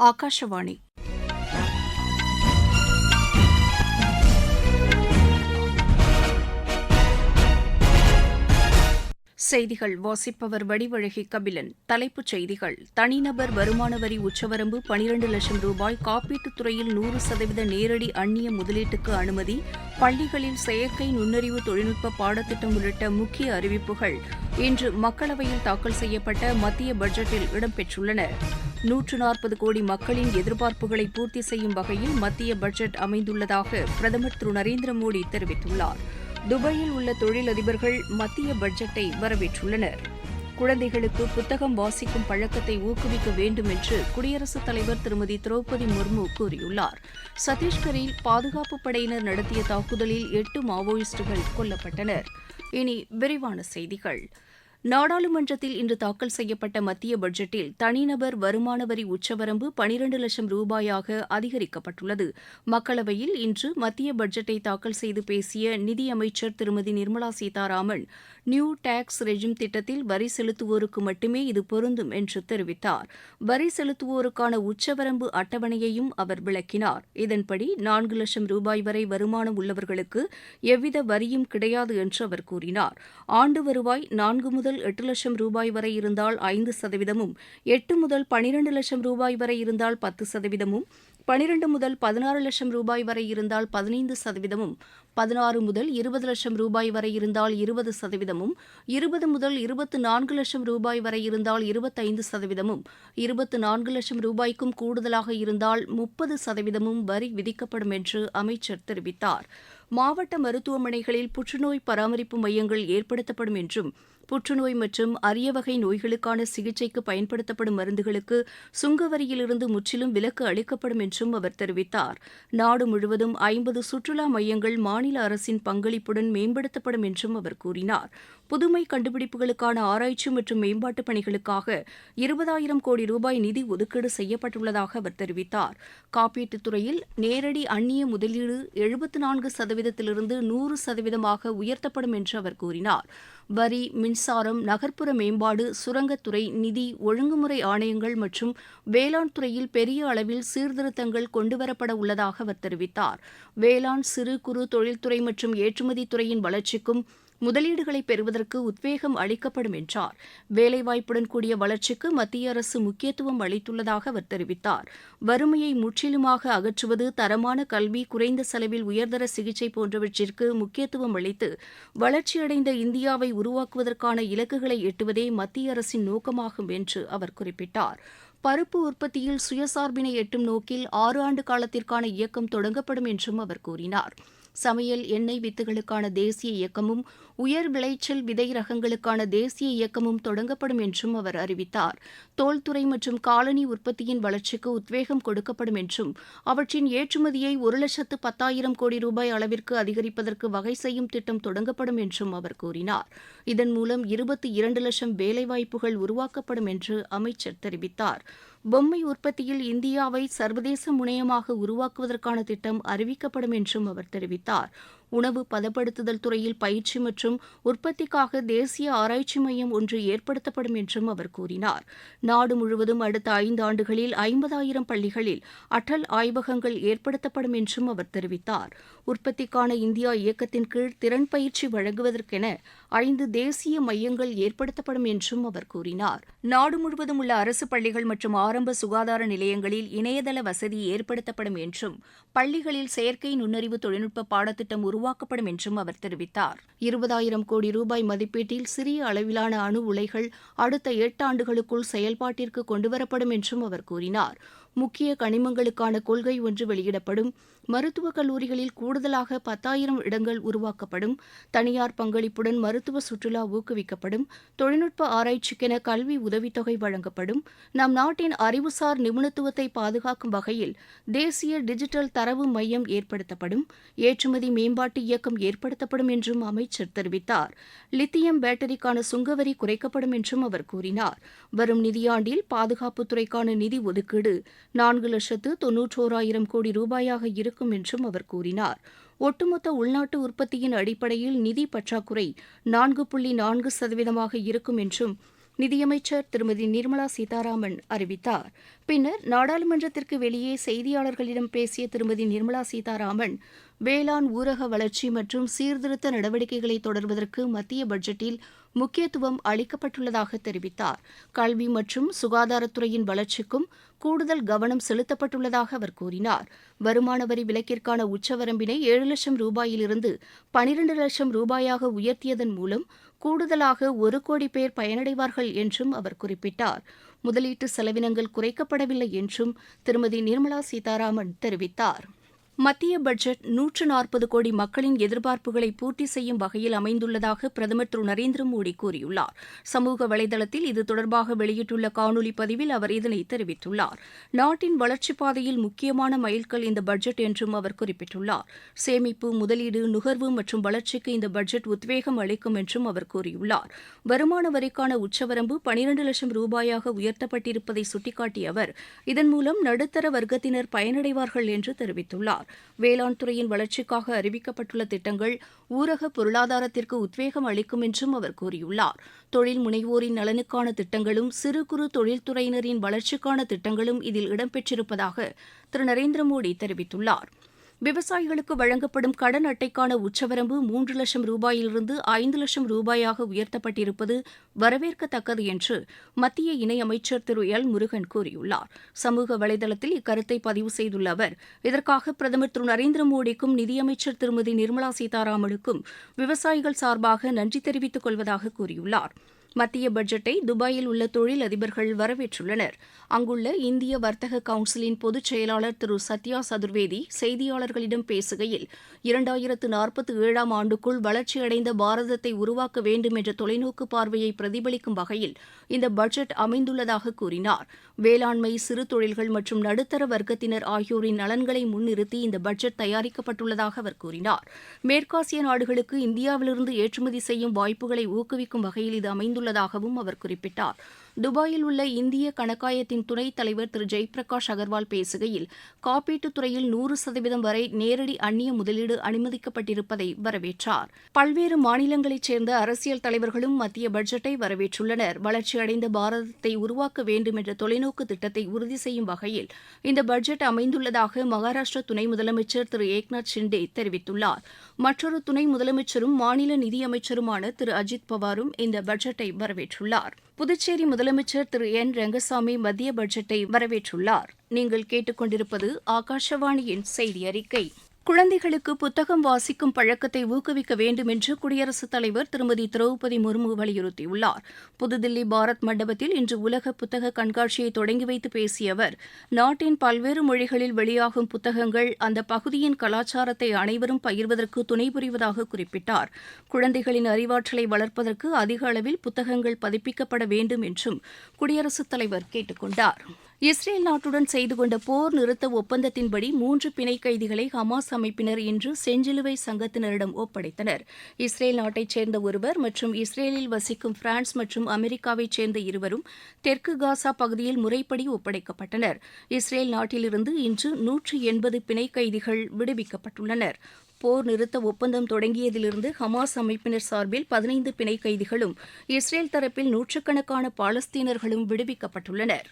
ஆகாஷவாணி செய்திகள் வாசிப்பவர் வடிவழகி கபிலன். தலைப்புச் செய்திகள். தனிநபர் வருமான வரி உச்சவரம்பு பனிரண்டு லட்சம் ரூபாய். காப்பீட்டுத் துறையில் நூறு சதவீத நேரடி அந்நிய முதலீட்டுக்கு அனுமதி. பள்ளிகளில் செயற்கை நுண்ணறிவு தொழில்நுட்ப பாடத்திட்டம் உள்ளிட்ட முக்கிய அறிவிப்புகள் இன்று மக்களவையில் தாக்கல் செய்யப்பட்ட மத்திய பட்ஜெட்டில் இடம்பெற்றுள்ளன நூற்று நாற்பது கோடி மக்களின் எதிர்பார்ப்புகளை பூர்த்தி செய்யும் வகையில் மத்திய பட்ஜெட் அமைந்துள்ளதாக பிரதமர் திரு நரேந்திர மோடி தெரிவித்துள்ளார். துபாயில் உள்ள தொழிலதிபர்கள் மத்திய பட்ஜெட்டை வரவேற்றுள்ளனர். குழந்தைகளுக்கு புத்தகம் வாசிக்கும் பழக்கத்தை ஊக்குவிக்க வேண்டும் என்று குடியரசுத் தலைவர் திருமதி திரௌபதி முர்மு கூறியுள்ளார். சத்தீஸ்கரில் பாதுகாப்பு படையினர் நடத்திய தாக்குதலில் எட்டு மாவோயிஸ்டுகள் கொல்லப்பட்டனர். இனி விரிவான செய்திகள். நாடாளுமன்றத்தில் இன்று தாக்கல் செய்யப்பட்ட மத்திய பட்ஜெட்டில் தனிநபர் வருமான வரி உச்சவரம்பு பனிரண்டு லட்சம் ரூபாயாக அதிகரிக்கப்பட்டுள்ளது. மக்களவையில் இன்று மத்திய பட்ஜெட்டை தாக்கல் செய்து பேசிய நிதியமைச்சர் திருமதி Nirmala Sitharaman new tax regime திட்டத்தில் வரி செலுத்துவோருக்கு மட்டுமே இது பொருந்தும் என்று தெரிவித்தார். வரி செலுத்துவோருக்கான உச்சவரம்பு அட்டவணையையும் அவர் விளக்கினார். இதன்படி நான்கு லட்சம் ரூபாய் வரை வருமானம் உள்ளவர்களுக்கு எவ்வித வரியும் கிடையாது என்று அவர் கூறினார். ஆண்டு வருவாய் நான்கு முதல் முதல் எட்டு லட்சம் ரூபாய் வரை இருந்தால் ஐந்து சதவீதமும் எட்டு முதல் பனிரெண்டு லட்சம் ரூபாய் வரை இருந்தால் பத்து சதவீதமும் பனிரெண்டு முதல் பதினாறு லட்சம் ரூபாய் வரை இருந்தால் பதினைந்து சதவீதமும் பதினாறு முதல் இருபது லட்சம் ரூபாய் வரை இருந்தால் இருபது சதவீதமும் இருபது முதல் இருபத்து நான்கு லட்சம் ரூபாய் வரை இருந்தால் இருபத்தைந்து சதவீதமும் இருபத்து நான்கு லட்சம் ரூபாய்க்கும் கூடுதலாக இருந்தால் முப்பது சதவீதமும் வரி விதிக்கப்படும் என்று அமைச்சர் தெரிவித்தார். மாவட்ட மருத்துவமனைகளில் புற்றுநோய் பராமரிப்பு மையங்கள் ஏற்படுத்தப்படும் என்றும் புற்றுநோய் மற்றும் அரிய வகை நோய்களுக்கான சிகிச்சைக்கு பயன்படுத்தப்படும் மருந்துகளுக்கு சுங்கவரியிலிருந்து முற்றிலும் விலக்கு அளிக்கப்படும் என்றும் அவர் தெரிவித்தார். நாடு முழுவதும் ஐம்பது சுற்றுலா மையங்கள் மாநில அரசின் பங்களிப்புடன் மேம்படுத்தப்படும் என்றும் அவர் கூறினார். புதுமை கண்டுபிடிப்புகளுக்கான ஆராய்ச்சி மற்றும் மேம்பாட்டுப் பணிகளுக்காக இருபதாயிரம் கோடி ரூபாய் நிதி ஒதுக்கீடு செய்யப்பட்டுள்ளதாக அவர் தெரிவித்தார். காப்பீட்டுத் துறையில் நேரடி அந்நிய முதலீடு எழுபத்து நான்கு சதவீதத்திலிருந்து நூறு சதவீதமாக உயர்த்தப்படும் என்று அவர் கூறினார். வரி மின்சாரம் நகர்ப்புற மேம்பாடு சுரங்கத்துறை நிதி ஒழுங்குமுறை ஆணையங்கள் மற்றும் வேளாண் துறையில் பெரிய அளவில் சீர்திருத்தங்கள் கொண்டுவரப்பட உள்ளதாக அவர் தெரிவித்தார். வேளாண் சிறு குறு தொழில்துறை மற்றும் ஏற்றுமதி துறையின் வளர்ச்சிக்கும் முதலீடுகளை பெறுவதற்கு உத்வேகம் அளிக்கப்படும் என்றார். வேலைவாய்ப்புடன் கூடிய வளர்ச்சிக்கு மத்திய அரசு முக்கியத்துவம் அளித்துள்ளதாக அவர் தெரிவித்தார். வறுமையை முற்றிலுமாக அகற்றுவது தரமான கல்வி குறைந்த செலவில் உயர்தர சிகிச்சை போன்றவற்றிற்கு முக்கியத்துவம் அளித்து வளர்ச்சியடைந்த இந்தியாவை உருவாக்குவதற்கான இலக்குகளை எட்டுவதே மத்திய அரசின் நோக்கமாகும் என்று அவர் குறிப்பிட்டார். பருப்பு உற்பத்தியில் சுயசார்பினை எட்டும் நோக்கில் ஆறு ஆண்டு காலத்திற்கான இயக்கம் தொடங்கப்படும் என்றும் அவர் கூறினார். சமையல் எண்ணெய் வித்துகளுக்கான தேசிய இயக்கமும் உயர் விளைச்சல் விதை ரகங்களுக்கான தேசிய இயக்கமும் தொடங்கப்படும் என்றும் அவர் அறிவித்தார். தோல்துறை மற்றும் காலனி உற்பத்தியின் வளர்ச்சிக்கு உத்வேகம் கொடுக்கப்படும் என்றும் அவற்றின் ஏற்றுமதியை ஒரு லட்சத்து பத்தாயிரம் கோடி ரூபாய் அளவிற்கு அதிகரிப்பதற்கு வகை செய்யும் திட்டம் தொடங்கப்படும் என்றும் அவர் கூறினார். இதன் மூலம் இருபத்தி இரண்டு லட்சம் வேலைவாய்ப்புகள் உருவாக்கப்படும் என்று அமைச்சர் தெரிவித்தார். பொம்மை உற்பத்தியில் இந்தியாவை சர்வதேச முனையமாக உருவாக்குவதற்கான திட்டம் அறிவிக்கப்படும் என்றும் அவர் தெரிவித்தார். உணவு பதப்படுத்துதல் துறையில் பயிற்சி மற்றும் உற்பத்திக்காக தேசிய ஆராய்ச்சி மையம் ஒன்று ஏற்படுத்தப்படும் என்றும் அவர் கூறினார். நாடு முழுவதும் அடுத்த ஐந்து ஆண்டுகளில் ஐம்பதாயிரம் பள்ளிகளில் அடல் ஆய்வகங்கள் ஏற்படுத்தப்படும் என்றும் அவர் தெரிவித்தார். உற்பத்திக்கான இந்தியா இயக்கத்தின் கீழ் திறன் பயிற்சி வழங்குவதற்கென ஐந்து தேசிய மையங்கள் ஏற்படுத்தப்படும் என்றும் அவர் கூறினார். நாடு முழுவதும் உள்ள அரசு பள்ளிகள் மற்றும் ஆரம்ப சுகாதார நிலையங்களில் இணையதள வசதி ஏற்படுத்தப்படும் என்றும் பள்ளிகளில் செயற்கை நுண்ணறிவு தொழில்நுட்ப பாடத்திட்டம் உருவாக்கப்படும் உருவாக்கப்படும் என்றும் அவர் தெரிவித்தார். இருபதாயிரம் கோடி ரூபாய் மதிப்பீட்டில் சிறிய அளவிலான அணு உலைகள் அடுத்த எட்டு ஆண்டுகளுக்குள் செயல்பாட்டிற்கு கொண்டுவரப்படும் என்றும் அவர் கூறினார். முக்கிய கனிமங்களுக்கான கொள்கை ஒன்று வெளியிடப்படும். மருத்துவக் கல்லூரிகளில் கூடுதலாக பத்தாயிரம் இடங்கள் உருவாக்கப்படும். தனியார் பங்களிப்புடன் மருத்துவ சுற்றுலா ஊக்குவிக்கப்படும். தொழில்நுட்ப ஆராய்ச்சிக்கென கல்வி உதவித்தொகை வழங்கப்படும். நம் நாட்டின் அறிவுசார் நிபுணத்துவத்தை பாதுகாக்கும் வகையில் தேசிய டிஜிட்டல் தரவு மையம் ஏற்படுத்தப்படும். ஏற்றுமதி மேம்பாட்டு இயக்கம் ஏற்படுத்தப்படும் என்றும் அமைச்சர் தெரிவித்தார். லித்தியம் பேட்டரிக்கான சுங்கவரி குறைக்கப்படும் என்றும் அவர் கூறினார். வரும் நிதியாண்டில் பாதுகாப்புத்துறைக்கான நிதி ஒதுக்கீடு நான்கு லட்சத்து தொன்னூற்றோராயிரம் கோடி ரூபாயாக இருக்கும் என்றும் அவர் கூறினார். ஒட்டுமொத்த உள்நாட்டு உற்பத்தியின் அடிப்படையில் நிதி பற்றாக்குறை நான்கு புள்ளி நான்கு சதவீதமாக இருக்கும் என்றும் நிதியமைச்சர் திருமதி நிர்மலா சீதாராமன் அறிவித்தார். பின்னர் நாடாளுமன்றத்திற்கு வெளியே செய்தியாளர்களிடம் பேசிய திருமதி நிர்மலா சீதாராமன் வேளாண் ஊரக வளர்ச்சி மற்றும் சீர்திருத்த நடவடிக்கைகளை தொடர்வதற்கு மத்திய பட்ஜெட்டில் முக்கியத்துவம் அளிக்கப்பட்டுள்ளதாக தெரிவித்தார். கல்வி மற்றும் சுகாதாரத்துறையின் வளர்ச்சிக்கும் கூடுதல் கவனம் செலுத்தப்பட்டுள்ளதாக அவர் கூறினார். வருமான வரி விலக்கிற்கான உச்சவரம்பினை ஏழு லட்சம் ரூபாயிலிருந்து பனிரெண்டு லட்சம் ரூபாயாக உயர்த்தியதன் மூலம் கூடுதலாக ஒரு கோடி பேர் பயனடைவார்கள் என்றும் அவர் குறிப்பிட்டார். முதலீட்டு செலவினங்கள் குறைக்கப்படவில்லை என்றும் திருமதி நிர்மலா சீதாராமன் தெரிவித்தார். மத்திய பட்ஜெட் நூற்று நாற்பது கோடி மக்களின் எதிர்பார்ப்புகளை பூர்த்தி செய்யும் வகையில் அமைந்துள்ளதாக பிரதமர் திரு நரேந்திர மோடி கூறியுள்ளார். சமூக வலைதளத்தில் இது தொடர்பாக வெளியிட்டுள்ள காணொலி பதிவில் அவர் இதனை தெரிவித்துள்ளார். நாட்டின் வளர்ச்சிப் பாதையில் முக்கியமான மைல்கல் இந்த பட்ஜெட் என்றும் அவர் குறிப்பிட்டுள்ளார். சேமிப்பு முதலீடு நுகர்வு மற்றும் வளர்ச்சிக்கு இந்த பட்ஜெட் உத்வேகம் அளிக்கும் என்றும் அவர் கூறியுள்ளார். வருமான வரிக்கான உச்சவரம்பு பனிரண்டு லட்சம் ரூபாயாக உயர்த்தப்பட்டிருப்பதை சுட்டிக்காட்டிய அவர் இதன் மூலம் நடுத்தர வர்க்கத்தினர் பயனடைவார்கள் என்று தெரிவித்துள்ளார். வேளாண் துறையின் வளர்ச்சிக்காக அறிவிக்கப்பட்டுள்ள திட்டங்கள் ஊரக பொருளாதாரத்திற்கு உத்வேகம் அளிக்கும் என்றும் அவர் கூறியுள்ளார். தொழில் முனைவோரின் நலனுக்கான திட்டங்களும் சிறு குறு தொழில்துறையினரின் வளர்ச்சிக்கான திட்டங்களும் இதில் இடம்பெற்றிருப்பதாக திரு நரேந்திர மோடி தெரிவித்துள்ளார். விவசாயிகளுக்கு வழங்கப்படும் கடன் அட்டைக்கான உச்சவரம்பு மூன்று லட்சம் ரூபாயிலிருந்து ஐந்து லட்சம் ரூபாயாக உயர்த்தப்பட்டிருப்பது வரவேற்கத்தக்கது என்று மத்திய இணையமைச்சர் திரு எல் முருகன் கூறியுள்ளார். சமூக வலைதளத்தில் இக்கருத்தை பதிவு செய்துள்ள அவர் இதற்காக பிரதமர் திரு நரேந்திர மோடிக்கும் நிதியமைச்சர் திருமதி நிர்மலா சீதாராமனுக்கும் விவசாயிகள் சார்பாக நன்றி தெரிவித்துக் கொள்வதாக கூறியுள்ளார். மத்திய பட்ஜெட்டை துபாயில் உள்ள தொழில் அதிபர்கள் வரவேற்றுள்ளனர். அங்குள்ள இந்திய வர்த்தக கவுன்சிலின் பொதுச் செயலாளர் திரு. சத்யா சதுர்வேதி செய்தியாளர்களிடம் பேசுகையில் இரண்டாயிரத்து நாற்பத்தி ஏழாம் ஆண்டுக்குள் வளர்ச்சியடைந்த பாரதத்தை உருவாக்க வேண்டும் என்ற தொலைநோக்கு பார்வையை பிரதிபலிக்கும் வகையில் இந்த பட்ஜெட் அமைந்துள்ளதாக கூறினார். வேளாண்மை சிறு தொழில்கள் மற்றும் நடுத்தர வர்க்கத்தினர் ஆகியோரின் நலன்களை முன்னிறுத்தி இந்த பட்ஜெட் தயாரிக்கப்பட்டுள்ளதாக அவர் கூறினார். மேற்காசிய நாடுகளுக்கு இந்தியாவிலிருந்து ஏற்றுமதி செய்யும் வாய்ப்புகளை ஊக்குவிக்கும் வகையில் இது அமைந்துள்ளது அமைந்துள்ளதாகவும் அவர் குறிப்பிட்டார். துபாயில் உள்ள இந்திய கணக்காயத்தின் துணைத் தலைவர் திரு ஜெய்பிரகாஷ் அகர்வால் பேசுகையில் காப்பீட்டுத் துறையில் நூறு சதவீதம் வரை நேரடி அந்நிய முதலீடு அனுமதிக்கப்பட்டிருப்பதை வரவேற்றார். பல்வேறு மாநிலங்களைச் சேர்ந்த அரசியல் தலைவர்களும் மத்திய பட்ஜெட்டை வரவேற்றுள்ளனர். வளர்ச்சியடைந்த பாரதத்தை உருவாக்க வேண்டும் என்ற தொலைநோக்கு திட்டத்தை உறுதி செய்யும் வகையில் இந்த பட்ஜெட் அமைந்துள்ளதாக மகாராஷ்டிர துணை முதலமைச்சர் திரு ஏக்நாத் ஷிண்டே தெரிவித்துள்ளார். மற்றொரு துணை முதலமைச்சரும் மாநில நிதியமைச்சருமான திரு அஜித் பவாரும் இந்த பட்ஜெட்டை வரவேற்றுள்ளார். புதுச்சேரி முதலமைச்சர் திரு. என். ரங்கசாமி மத்திய பட்ஜெட்டை வரவேற்றுள்ளார். நீங்கள் கேட்டுக்கொண்டிருப்பது ஆகாஷவாணியின் செய்தி அறிக்கை. குழந்தைகளுக்கு புத்தகம் வாசிக்கும் பழக்கத்தை ஊக்குவிக்க வேண்டும் என்று குடியரசுத் தலைவர் திருமதி திரௌபதி முர்மு வலியுறுத்தியுள்ளார். புதுதில்லி பாரத் மண்டபத்தில் இன்று உலக புத்தக கண்காட்சியை தொடங்கி வைத்து பேசிய அவர் நாட்டின் பல்வேறு மொழிகளில் வெளியாகும் புத்தகங்கள் அந்த பகுதியின் கலாச்சாரத்தை அனைவரும் பகிர்வதற்கு துணை புரிவதாக குறிப்பிட்டார். குழந்தைகளின் அறிவாற்றலை வளர்ப்பதற்கு அதிக அளவில் புத்தகங்கள் பதிப்பிக்கப்பட வேண்டும் என்றும் குடியரசுத் தலைவர் கேட்டுக்கொண்டார். இஸ்ரேல் நாட்டுடன் செய்து கொண்ட போர் நிறுத்த ஒப்பந்தத்தின்படி மூன்று பிணை கைதிகளை ஹமாஸ் அமைப்பினர் இன்று செஞ்சிலுவை சங்கத்தினரிடம் ஒப்படைத்தனர். இஸ்ரேல் நாட்டைச் சேர்ந்த ஒருவர் மற்றும் இஸ்ரேலில் வசிக்கும் பிரான்ஸ் மற்றும் அமெரிக்காவைச் சேர்ந்த இருவரும் தெற்கு காசா பகுதியில் முறைப்படி ஒப்படைக்கப்பட்டனர். இஸ்ரேல் நாட்டிலிருந்து இன்று நூற்று எண்பது பிணை கைதிகள் விடுவிக்கப்பட்டுள்ளனர். போர் நிறுத்த ஒப்பந்தம் தொடங்கியதிலிருந்து ஹமாஸ் அமைப்பினர் சார்பில் பதினைந்து பிணை கைதிகளும் இஸ்ரேல் தரப்பில் நூற்றுக்கணக்கான பாலஸ்தீனர்களும் விடுவிக்கப்பட்டுள்ளனர்.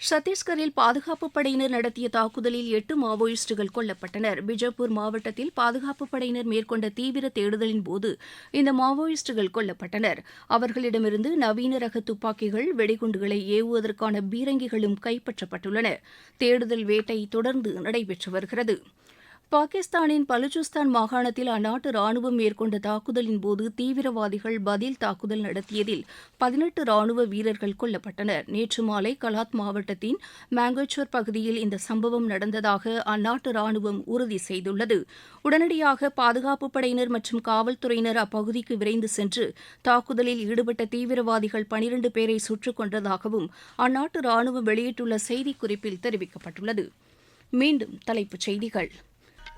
சத்தீஸ்கரில் பாதுகாப்புப் படையினர் நடத்திய தாக்குதலில் எட்டு மாவோயிஸ்டுகள் கொல்லப்பட்டனர். பிஜப்பூர் மாவட்டத்தில் பாதுகாப்புப் படையினர் மேற்கொண்ட தீவிர தேடுதலின் போது இந்த மாவோயிஸ்டுகள் கொல்லப்பட்டனர். அவர்களிடமிருந்து நவீன ரக துப்பாக்கிகள் வெடிகுண்டுகளை ஏவுவதற்கான பீரங்கிகளும் கைப்பற்றப்பட்டுள்ளன. தேடுதல் வேட்டை தொடர்ந்து நடைபெற்று வருகிறது. பாகிஸ்தானின் பலுச்சிஸ்தான் மாகாணத்தில் அந்நாட்டு ராணுவம் மேற்கொண்ட தாக்குதலின் போது தீவிரவாதிகள் பதில் தாக்குதல் நடத்தியதில் பதினெட்டு ராணுவ வீரர்கள் கொல்லப்பட்டனர். நேற்று மாலை கலாத் மாவட்டத்தின் மேங்கோச்சோர் பகுதியில் இந்த சம்பவம் நடந்ததாக அந்நாட்டு ராணுவம் உறுதி செய்துள்ளது. உடனடியாக பாதுகாப்பு படையினர் மற்றும் காவல்துறையினர் அப்பகுதிக்கு விரைந்து சென்று தாக்குதலில் ஈடுபட்ட தீவிரவாதிகள் பனிரண்டு பேரை சுட்டுக் கொன்றதாகவும் அந்நாட்டு ராணுவம் வெளியிட்டுள்ள செய்திக்குறிப்பில் தெரிவிக்கப்பட்டுள்ளது. மீண்டும் தலைப்புச் செய்திகள்.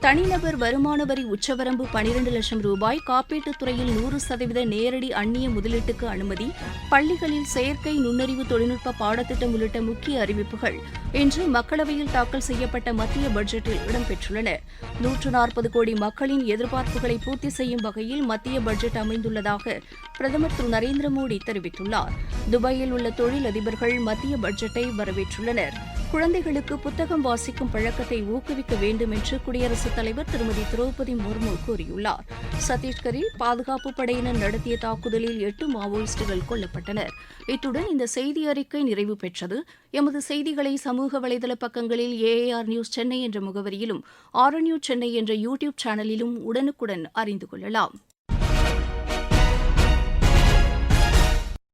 தனிநபர் வருமான வரி உச்சவரம்பு பனிரெண்டு லட்சம் ரூபாய் காப்பீட்டுத் துறையில் நூறு சதவீத நேரடி அந்நிய முதலீட்டுக்கு அனுமதி பள்ளிகளில் செயற்கை நுண்ணறிவு தொழில்நுட்ப பாடத்திட்டம் உள்ளிட்ட முக்கிய அறிவிப்புகள் இன்று மக்களவையில் தாக்கல் செய்யப்பட்ட மத்திய பட்ஜெட்டில் இடம்பெற்றுள்ளன. நூற்று நாற்பது கோடி மக்களின் எதிர்பார்ப்புகளை பூர்த்தி செய்யும் வகையில் மத்திய பட்ஜெட் அமைந்துள்ளதாக பிரதமர் திரு நரேந்திர மோடி தெரிவித்துள்ளார். துபாயில் உள்ள தொழிலதிபர்கள் மத்திய பட்ஜெட்டை வரவேற்றுள்ளனர். குழந்தைகளுக்கு புத்தகம் வாசிக்கும் பழக்கத்தை ஊக்குவிக்க வேண்டும் என்று குடியரசுத் தலைவர் திருமதி திரௌபதி முர்மு கூறியுள்ளார். சத்தீஸ்கரில் பாதுகாப்பு படையினர் நடத்திய தாக்குதலில் எட்டு மாவோயிஸ்டுகள் கொல்லப்பட்டனர். இத்துடன் இந்த செய்தி அறிக்கை நிறைவு பெற்றது. எமது செய்திகளை சமூக வலைதள பக்கங்களில் ஏஏஆர் நியூஸ் சென்னை என்ற முகவரியிலும் ஆர்என்யூ சென்னை என்ற யூடியூப் சேனலிலும் உடனுக்குடன் அறிந்து கொள்ளலாம்.